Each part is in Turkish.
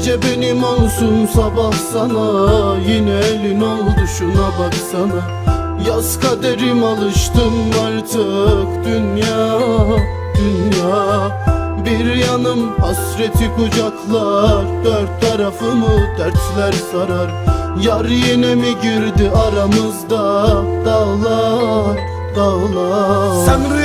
Gece benim olsun sabah sana. Yine elin oldu şuna baksana. Yaz kaderim alıştım artık Dünya, dünya. Bir yanım hasreti kucaklar Dört tarafımı dertler sarar. Yar yine mi girdi aramızda Dağlar, dağlar? Sen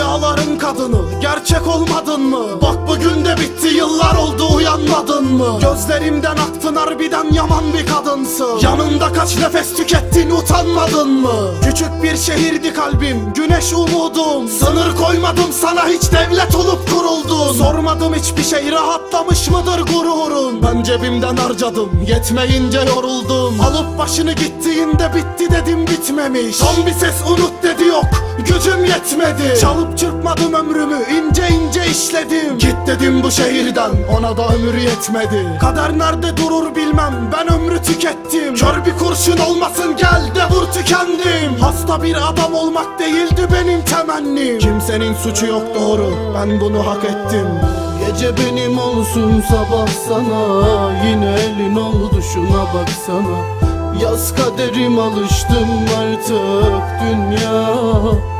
rüyaların kadını gerçek olmadın mı? Bak bugün de bitti yıllar oldu uyanmadın mı? Gözlerimden aktın harbiden yaman bir kadınsın. Yanında kaç nefes tükettin utanmadın mı? Küçük bir şehirdi kalbim güneş umudum. Sınır koymadım sana hiç devlet olup kuruldun Sormadım hiçbir şey rahatlamış mıdır gururun? Ben cebimden harcadım yetmeyince yoruldum. Alıp başını gittiğinde bitti dedim bitmemiş. Son bir ses unut dedi yok gücüm yetmedi. Çalıp çırpmadım ömrümü ince ince işledim. Git dedim bu şehirden ona da ömür yetmedi. Kader nerede durur bilmem ben ömrü tükettim. Kör bir kurşun olmasın gel de vur tükendim. Hasta bir adam olmak değildi benim temennim. Kimsenin suçu yok doğru ben bunu hak ettim. Gece benim olsun sabah sana. Yine elin oldu şuna baksana. Yaz kaderim alıştım artık dünya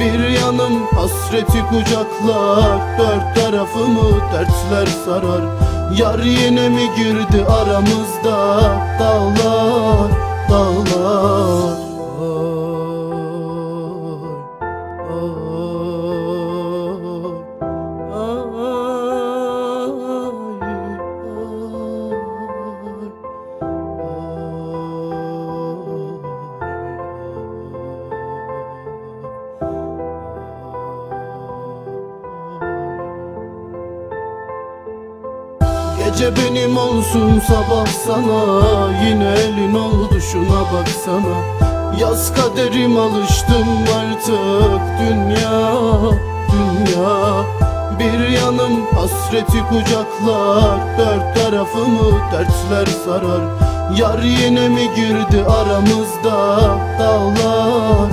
Bir yanım hasreti kucaklar Dört tarafımı dertler sarar. Yar yine mi girdi aramızda? Dağlar, dağlar. Ay, Gece benim olsun sabah sana. Yine elin oldu şuna baksana. Yaz kaderim alıştım artık Dünya, dünya. Bir yanım hasreti kucaklar Dört tarafımı dertler sarar. Yar yine mi girdi aramızda Dağlar,